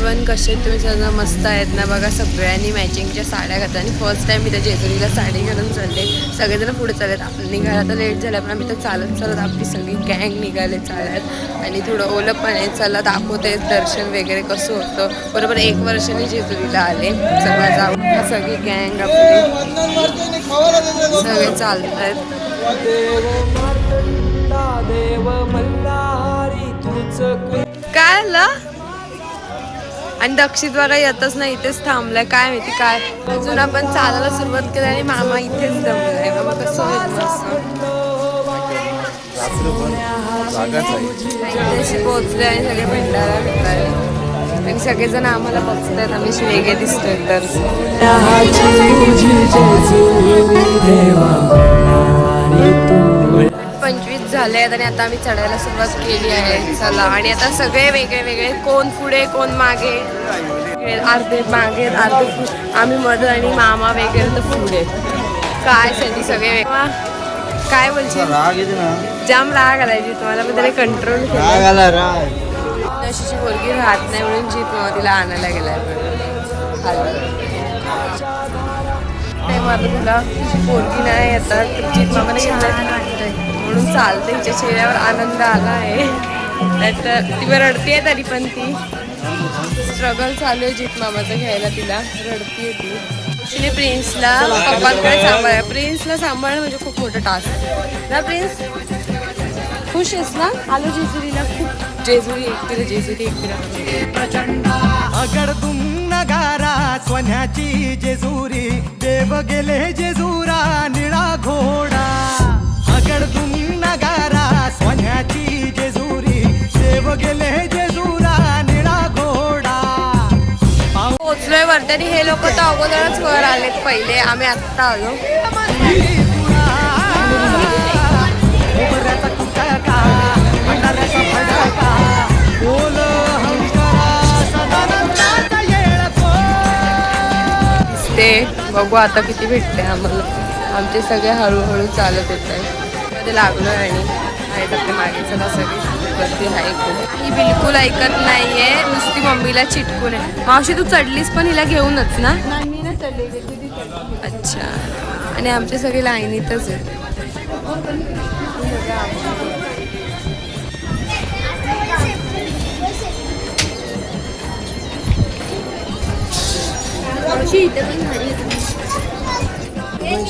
Hello कसे तुम्ही सगळं मस्त आहेत ना बघा सगळ्यांनी मॅचिंगच्या साड्या घातल्या आणि फर्स्ट टाइम मी त्या जेजुरीला साडी घालून चालले. सगळेजण पुढे चालत आपण निघायला तर लेट झालं पण आम्ही तर चालत चालत आपली सगळी गँग निघाले चालत. आणि थोडं ओलं पण आहे. चला दाखवते दर्शन वगैरे कसं होतं. बरोबर एक वर्षाने जेजुरीला आले. सगळं जाऊन सगळी गँग आपली. सगळे चालत आहेत काय आलं? आणि दक्षित बघा येतच नाही इथेच थांबलाय. काय माहिती काय? अजून आपण चालायला सुरुवात केली आणि मामा इथेच दमलाय बाबा कसं होईल पोहोचले आणि सगळे भंडारा भेटले आणि सगळेजण आम्हाला बघतात आम्ही वेगळे दिसतोय तर. देवा झाले आहेत आणि आता आम्ही चढायला सुरुवात केली आहे. चला आणि आता सगळे वेगळे वेगळे कोण पुढे कोण मागे? अर्धे मागे अर्धे आम्ही मध्ये आणि मामा वगैरे तर पुढे. काय साठी सगळे वेगळे. काय बोलशील? राग येते ना? जाम राग आलायची तुम्हाला पण त्याने कंट्रोल केलं राग आला राग. अशी पोरगी राहत नाही म्हणून मामा तिला आणायला गेलाय. नाही मग आता तुला तुझी पोरगी नाही येतात तर जीत मामाने घेतलाय म्हणून चालते तिच्या चेहऱ्यावर आनंद आला आहे. नाहीतर ती रडतीये तरी पण ती. स्ट्रगल चालू आहे जीत मामाचं घ्यायला तिला. रडतीये ती. तिने प्रिन्सला पप्पांकडे सांभाळ प्रिन्सला सांभाळणं म्हणजे खूप मोठं टास्क ना प्रिन्स खुश आहेस ना? आलो जेजुरीला खूप. जेजुरी एकटीला जेजुरी एकटीला. अगडतुम नगारा सोन्याची जेजुरी गेले जेजुरा निळा घोडा. अगडतुम नगारा सोन्याची जेजुरी देव गेले जेजुरा निळा घोडा. पोचलोय आणि हे लोक तर अगोदरच वर आलेत पहिले. आम्ही आत्ता आलो. बघू आता किती भेटते आम्हाला. आमचे सगळे हळूहळू चालत येत आहे मध्ये लागलोय आणि आहेत आपल्या मागे चला सगळी. गर्दी आहे खूप ही बिलकुल ऐकत नाहीये. नुसती मम्मीला चिटकून आहे. मावशी तू चढलीस पण हिला घेऊनच ना? अच्छा. आणि आमचे सगळे लाईनीतच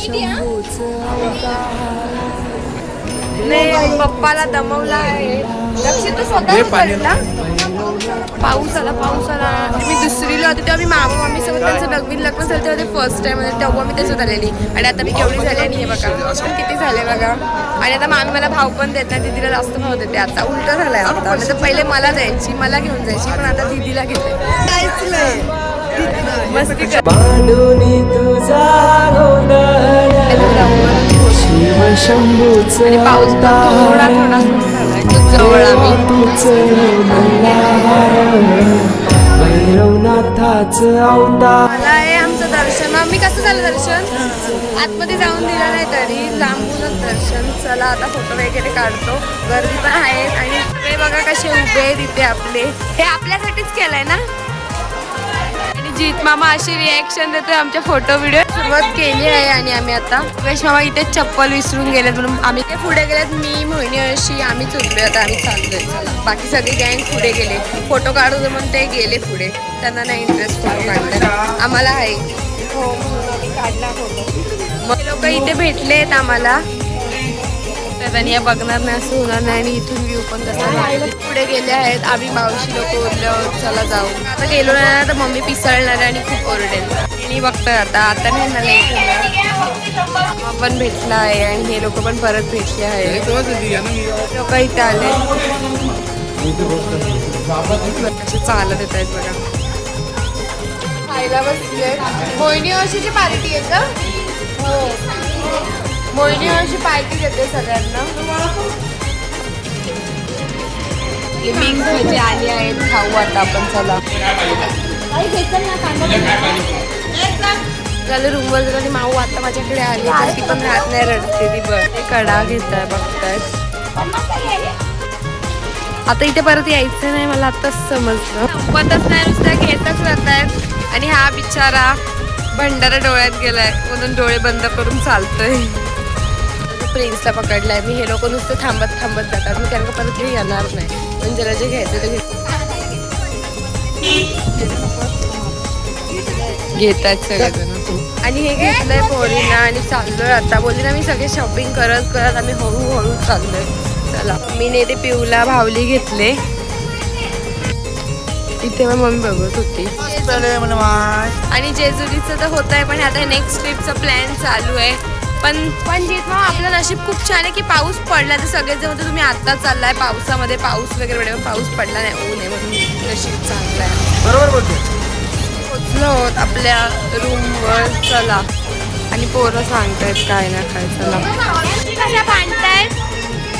आहेत नाही पप्पाला दमवला आहे लक्ष तू स्वतः पाऊस आला पाऊस आला. मी दुसरीला होते तेव्हा मी मामा मामी सोबत त्यांचं नवीन लग्न झालं तेव्हा ते फर्स्ट टाइम होते तेव्हा मी त्याच्यात आलेली. आणि आता मी केवढी झाली आणि हे बघा किती झाले बघा. आणि आता मामी मला भाव पण देत नाही दिदीला जास्त भाव देते. आता उलट झालंय आता. नाही तर पहिले मला द्यायची मला घेऊन जायची पण आता दिदीला घेते मस्ती तुझा शंभूच आणि पाऊस थोडा थोडा जवळ आम्ही. आमचं दर्शन. आम्ही कसं झालं दर्शन? आतमध्ये जाऊन दिलं नाही तरी लांबूनच दर्शन. चला आता फोटो वगैरे काढतो. गर्दी पण आहेत आणि सगळे बघा कसे उभे आहेत इथे आपले. हे आपल्यासाठीच केलंय ना? आणि जीत मामा अशी रिॲक्शन देते आमच्या फोटो व्हिडिओ सुरुवात केली आहे आणि आम्ही आता. वेश मामा इथे चप्पल विसरून गेलेत म्हणून आम्ही ते पुढे गेलेत. मी मोहिनी अशी आम्ही चुकलोय आता आम्ही चाललोय. चला. बाकी सगळे गँग पुढे गेले. फोटो काढू म्हणून ते गेले पुढे. त्यांना नाही इंटरेस्ट फोटो काढण्यात आम्हाला आहे. हो काढला फोटो मग लोक इथे भेटलेत आम्हाला. आणि या बघणार नाही असं होणार नाही आणि इथून व्ह्यू पण तसा आहे. पुढे गेले आहेत आम्ही मावशी लोक उरल्यावर चला जाऊ. आता गेलो नाही ना तर मम्मी पिसळणार आहे आणि खूप ओरडेल आणि बघतोय आता आता नाही ना लेट होणार पण भेटला आहे आणि हे लोक पण परत भेटले आहे लोक इथे आले. कसे चालत येत आहेत बघा. खायला बसले. मोहिनी वर्षीची पार्टी आहे का? हो. मोहिनी वर्षी पार्टी देते सगळ्यांना. मिक्स भाजी आली आहेत खाऊ आता आपण चला. झालं रूमवर गेलो आणि माऊ आता माझ्याकडे आली तर ती पण राहत नाही रडते ती बघ. ते कडा घेत आहे बघतायत आता इथे परत यायचं नाही मला आताच समजलं. संपतच नाही नुसत्या घेतच राहत आहेत आणि हा बिचारा भंडारा डोळ्यात गेलाय. म्हणून डोळे बंद करून चालतोय. प्रिन्सला पकडलाय. मी हे लोक नुसते थांबत थांबत जातात. मी त्यांना परत घरी येणार नाही. पण ज्याला जे घ्यायचं ते घेत घेतात सगळेजण. आणि हे घेतलंय पोरीना आणि चाललोय आता. बोलली ना मी सगळे शॉपिंग करत करत आम्ही हळूहळू चाललोय. चला. मी ते पिऊला भावली घेतले. इथे मग मम्मी बघत होती. आणि जेजुरीचं तर होत आहे पण आता नेक्स्ट ट्रिपचा प्लॅन चालू आहे. पण पण जिथं आपलं नशीब खूप छान आहे की पाऊस पडला तर सगळेच म्हणते तुम्ही आता चाललाय पावसामध्ये पाऊस वगैरे पडला पण पाऊस पडला नाही. ऊन आहे म्हणून नशीब चांगलं आहे. बरोबर बोलते. पोचलो आहोत आपल्या रूमवर चला. आणि पोरं सांगतायत काय ना काय चला. कशा भांडतायत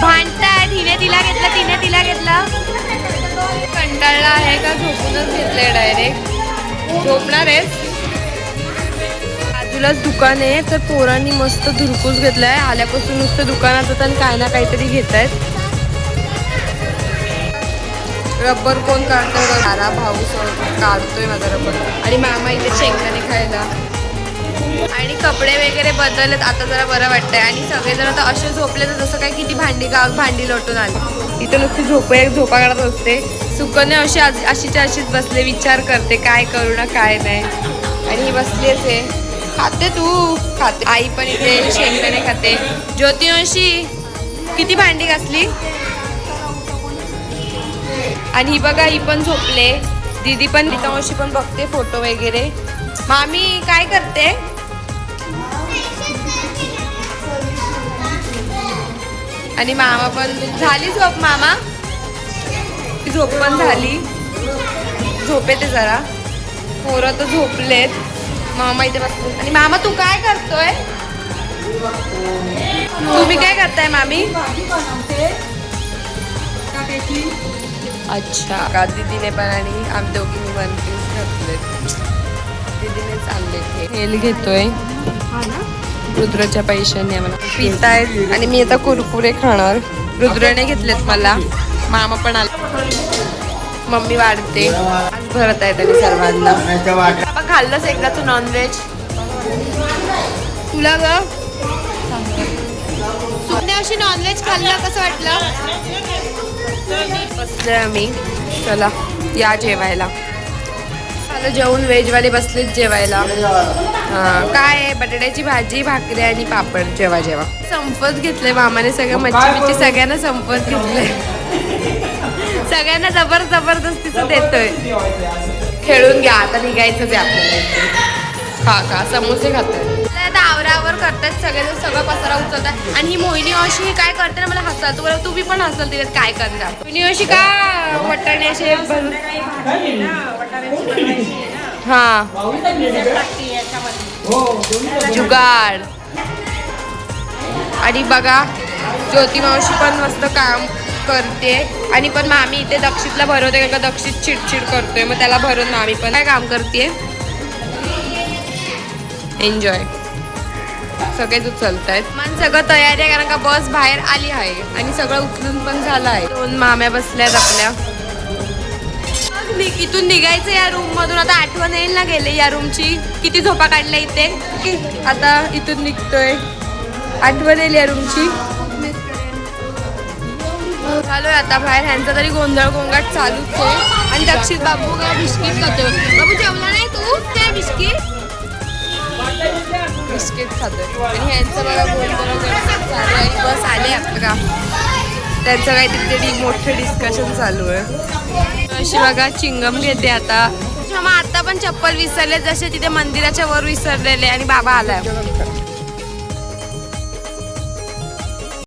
भांडतायत हिने तिला घेतलं तिने तिला घेतलं. कंटाळला आहे का? झोपूनच घेतलंय डायरेक्ट झोपणार आहेस? बाजूलाच दुकान आहे तर पोरांनी मस्त धुरकूस घेतलाय. आल्यापासून नुसतं दुकानात आता आणि काय ना काहीतरी घेत आहेत रबर कोण काढतोय सारा भाऊ काढतोय माझा रबर आणि मामा इथे शेंगदाणे खायला. आणि कपडे वगैरे बदलत आता जरा बरं वाटतंय. आणि सगळेजण आता असे झोपले तर जसं काय किती भांडी गाव भांडी लोटून आली. इथं नुसती झोप एक झोपा काढत असते. सुकन्या अशी आज- अशीच्या अशीच बसले. विचार करते काय करू ना काय नाही. आणि ही बसलीच आहे. खाते तू? खाते. आई पण इथे शेंगदाणे खाते. ज्योतिवंशी किती भांडी घासली? आणि ही बघा ही पण झोपले. दीदी पण अशी पण बघते फोटो वगैरे. मामी काय करते? आणि मामा पण झाली झोप मामा? ती झोप पण झाली. झोपे ते जरा. पोरं तर झोपलेत. मामा इथे बसतो. आणि मामा तू काय करतोय? तुम्ही काय करताय मामी? अच्छा. का दीदीने पण आणि आम्ही दोघींनी वन पीस घातले दीदीने चालले तेल घेतोय. रुद्रच्या पैशाने आम्हाला पितायत. आणि मी आता कुरकुरे खाणार. रुद्रने घेतलेत मला. मामा पण आला. मम्मी वाढते. भरत आहेत आणि सर्वांना. आपण खाल्लंच एकदा तू नॉनव्हेज तुला ग? सुकण्या अशी नॉनव्हेज खाल्लं कसं वाटलं? बसलोय आम्ही. चला या जेवायला. आलं जेवून व्हेजवाले बसलेत जेवायला. काय आहे? बटाट्याची भाजी भाकरी आणि पापड. जेवा जेवा. संपत घेतले मामाने सगळं. मच्छी बिच्छी सगळ्यांना संपत घेतलंय. सगळ्यांना जबर जबरदस्तीचं देतोय. खेळून घ्या आता निघायचंच आहे आपल्याला इथून. खा खा समोसे खातोय. आता आवरावर करतात सगळेजण सगळं पसारा उचलतात. आणि ही मोहिनी अशी ही काय करते ना मला हसाल तू तुम्ही पण हसल तिथे काय करणार मोहिनी अशी का वटाणे असे हा. जुगाड. आणि बघा ज्योती मावशी पण मस्त काम करते. आणि पण मामी इथे दक्षितला भरवते कारण का दक्षित चिडचिड करतोय. मग त्याला भरून मामी पण काय काम करते एन्जॉय सगळेच उचलत आहेत मन सगळं तयारी आहे कारण का बस बाहेर आली आहे. आणि सगळं उचलून पण झालं आहे. दोन माम्या बसल्यात आपल्या. इथून निघायचं या रूम मधून. आता आठवण येईल ना गेले या रूमची किती झोपा काढल्या इथे? आता इथून निघतोय. आठवण येईल या रूमची चालूय आता बाहेर. ह्यांचा तरी गोंधळ गोंगाट चालूच आहे. आणि दक्षित बाबू काय बिस्किट खातोय बाबू जेवला नाही तू? ते बिस्किट? बिस्किट खातोय. आणि ह्यांचं बघा गोंधळ गोंगाट चालू आहे. बस आले आपलं. का त्यांचं काहीतरी तरी मोठं डिस्कशन चालू आहे. अशी बघा चिंगम घेते आता. आता पण चप्पल विसरले. जसे तिथे मंदिराच्या वर विसरलेले आणि बाबा आलाय.